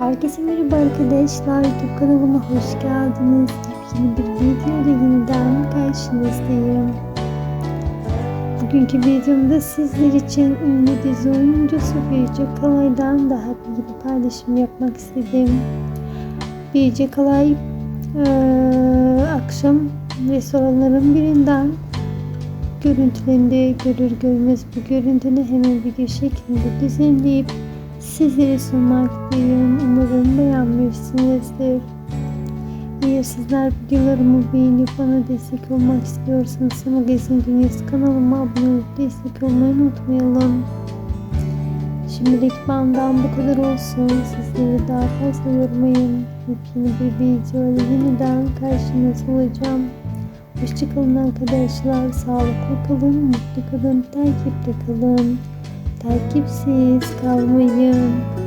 Herkese merhaba arkadaşlar. YouTube kanalıma hoş geldiniz. Yeni bir videoda yeniden karşınızdayım. Bugünkü videomda sizler için ünlü dizi oyuncusu Birce Kalay'dan daha bir paylaşım yapmak istedim. Birce Kalay eee, akşam restoranların birinden görüntülerinde görür görmez bu görüntünü hemen bir şekilde düzenleyip sizlere sunmaktayım. Umarım beğenmişsinizdir. Eğer sizler videolarımı beğenip bana destek olmak istiyorsanız Magazin Dünyası kanalıma abone olup destek olmayı unutmayalım. Şimdilik benden bu kadar olsun. Sizleri daha fazla yormayın. Yepyeni bir video ile yeniden karşınızda olacağım. Hoşçakalın arkadaşlar. Sağlıklı kalın, mutlu kalın, takipte kalın. Takipsiz kalmayın.